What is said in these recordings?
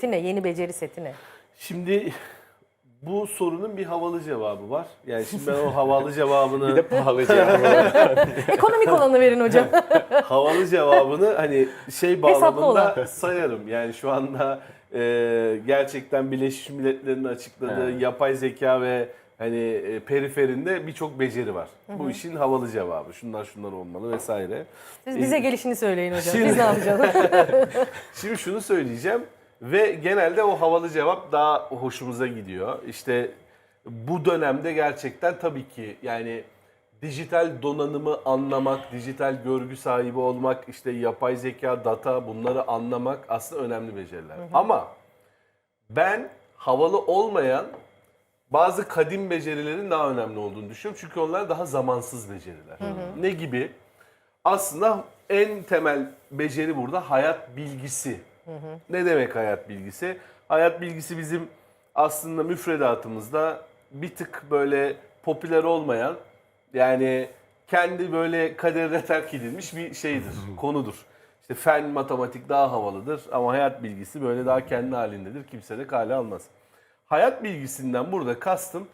Seti ne? Yeni beceri seti ne? Şimdi bu sorunun bir havalı cevabı var. Yani şimdi ben o havalı cevabını Bir de pahalı cevabı. Ekonomik olanı verin hocam. havalı cevabını hani şey Hesaplı bağlamında sayarım. Yani şu anda e, gerçekten Birleşmiş Milletler'in açıkladığı Evet. yapay zeka ve hani e, periferinde birçok beceri var. Bu işin havalı cevabı. Şunlar şunlar olmalı vesaire. Siz bize gelişini söyleyin hocam. Şimdi- Biz ne yapacağız? Şimdi şunu söyleyeceğim ve genelde o havalı cevap daha hoşumuza gidiyor. İşte bu dönemde gerçekten tabii ki yani dijital donanımı anlamak, dijital görgü sahibi olmak, işte yapay zeka, data bunları anlamak aslında önemli beceriler. Ama ben havalı olmayan bazı kadim becerilerin daha önemli olduğunu düşünüyorum. Çünkü onlar daha zamansız beceriler. Ne gibi? Aslında en temel beceri burada hayat bilgisi. Ne demek hayat bilgisi? Hayat bilgisi bizim aslında müfredatımızda bir tık böyle popüler olmayan yani kendi böyle kaderine terk edilmiş bir şeydir, konudur. İşte fen, matematik daha havalıdır ama hayat bilgisi böyle daha kendi halindedir. Kimse de kale almaz. Hayat bilgisinden burada kastım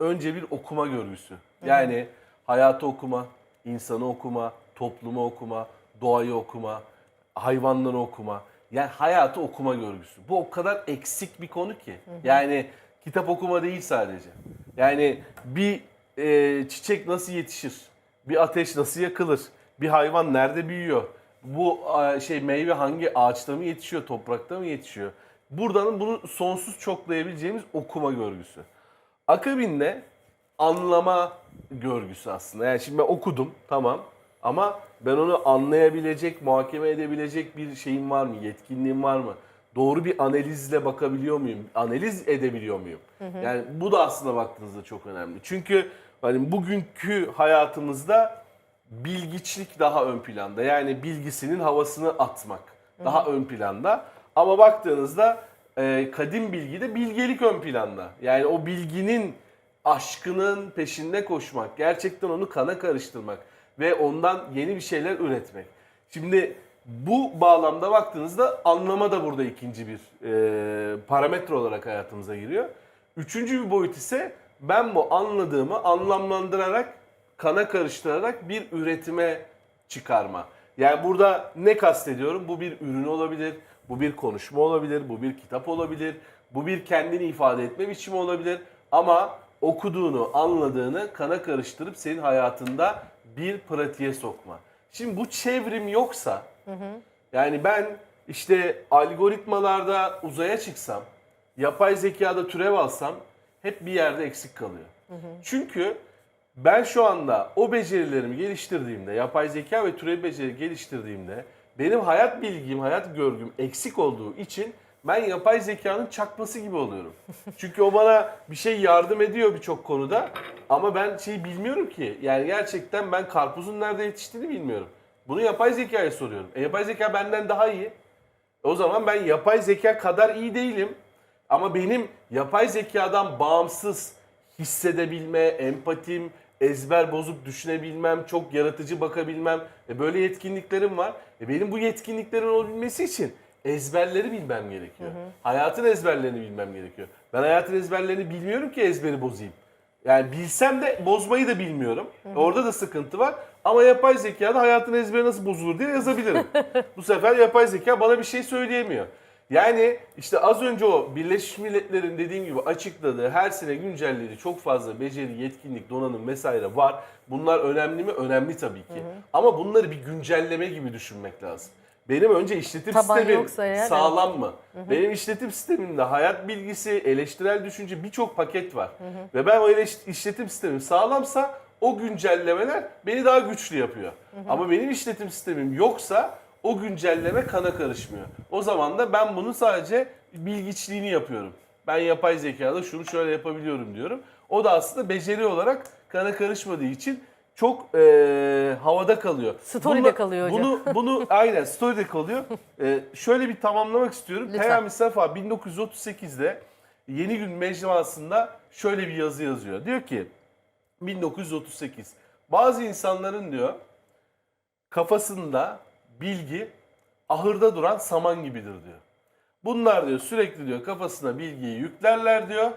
önce bir okuma görgüsü. Yani hayatı okuma, insanı okuma, toplumu okuma, doğayı okuma, hayvanları okuma. Yani hayatı okuma görgüsü. Bu o kadar eksik bir konu ki. Yani kitap okuma değil sadece. Yani bir e, çiçek nasıl yetişir? Bir ateş nasıl yakılır? Bir hayvan nerede büyüyor? Bu e, şey meyve hangi ağaçta mı yetişiyor, toprakta mı yetişiyor? Buradan bunu sonsuz çoklayabileceğimiz okuma görgüsü. Akabinde anlama görgüsü aslında. Yani şimdi ben okudum tamam ama ben onu anlayabilecek, muhakeme edebilecek bir şeyim var mı? Yetkinliğim var mı? Doğru bir analizle bakabiliyor muyum? Analiz edebiliyor muyum? Yani bu da aslında baktığınızda çok önemli. Çünkü hani bugünkü hayatımızda bilgiçlik daha ön planda. Yani bilgisinin havasını atmak daha ön planda. Ama baktığınızda e, kadim bilgide bilgelik ön planda. Yani o bilginin aşkının peşinde koşmak, gerçekten onu kana karıştırmak ve ondan yeni bir şeyler üretmek. Şimdi bu bağlamda baktığınızda anlama da burada ikinci bir e, parametre olarak hayatımıza giriyor. Üçüncü bir boyut ise ben bu anladığımı anlamlandırarak, kana karıştırarak bir üretime çıkarma. Yani burada ne kastediyorum? Bu bir ürün olabilir, bu bir konuşma olabilir, bu bir kitap olabilir, bu bir kendini ifade etme biçimi olabilir. Ama okuduğunu, anladığını kana karıştırıp senin hayatında bir pratiğe sokma. Şimdi bu çevrim yoksa, yani ben işte algoritmalarda uzaya çıksam, yapay zekada türev alsam hep bir yerde eksik kalıyor. Çünkü ben şu anda o becerilerimi geliştirdiğimde, yapay zeka ve türev beceri geliştirdiğimde benim hayat bilgim, hayat görgüm eksik olduğu için ben yapay zekanın çakması gibi oluyorum. Çünkü o bana bir şey yardım ediyor birçok konuda ama ben şeyi bilmiyorum ki. Yani gerçekten ben karpuzun nerede yetiştiğini bilmiyorum. Bunu yapay zekaya soruyorum. E yapay zeka benden daha iyi. O zaman ben yapay zeka kadar iyi değilim. Ama benim yapay zekadan bağımsız hissedebilme, empatim, ezber bozup düşünebilmem, çok yaratıcı bakabilmem. E böyle yetkinliklerim var. E benim bu yetkinliklerin olabilmesi için ezberleri bilmem gerekiyor. Hayatın ezberlerini bilmem gerekiyor. Ben hayatın ezberlerini bilmiyorum ki ezberi bozayım. Yani bilsem de bozmayı da bilmiyorum. Orada da sıkıntı var. Ama yapay zekada hayatın ezberi nasıl bozulur diye yazabilirim. Bu sefer yapay zeka bana bir şey söyleyemiyor. Yani işte az önce o Birleşmiş Milletler'in dediğim gibi açıkladığı her sene güncellediği çok fazla beceri, yetkinlik, donanım vesaire var. Bunlar önemli mi? Önemli tabii ki. Ama bunları bir güncelleme gibi düşünmek lazım. Benim önce işletim Taban sistemim yoksa eğer, sağlam mı? Benim işletim sistemimde hayat bilgisi, eleştirel düşünce birçok paket var. Ve ben o işletim sistemim sağlamsa o güncellemeler beni daha güçlü yapıyor. Ama benim işletim sistemim yoksa o güncelleme kana karışmıyor. O zaman da ben bunu sadece bilgiçliğini yapıyorum. Ben yapay zekada şunu şöyle yapabiliyorum diyorum. O da aslında beceri olarak kana karışmadığı için çok eee, havada kalıyor. Story'de kalıyor hocam. Bunu, bunu aynen story'de kalıyor. Eee, şöyle bir tamamlamak istiyorum. Lütfen. Peyami Safa 1938'de Yeni Gün Mecmuası'nda şöyle bir yazı yazıyor. Diyor ki 1938 bazı insanların diyor kafasında bilgi ahırda duran saman gibidir diyor. Bunlar diyor sürekli diyor kafasına bilgiyi yüklerler diyor.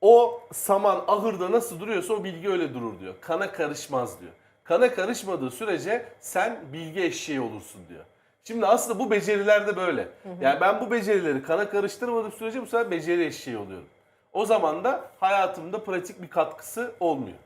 O saman ahırda nasıl duruyorsa o bilgi öyle durur diyor. Kana karışmaz diyor. Kana karışmadığı sürece sen bilgi eşeği olursun diyor. Şimdi aslında bu beceriler de böyle. Yani ben bu becerileri kana karıştırmadığım sürece bu sefer beceri eşeği oluyorum. O zaman da hayatımda pratik bir katkısı olmuyor.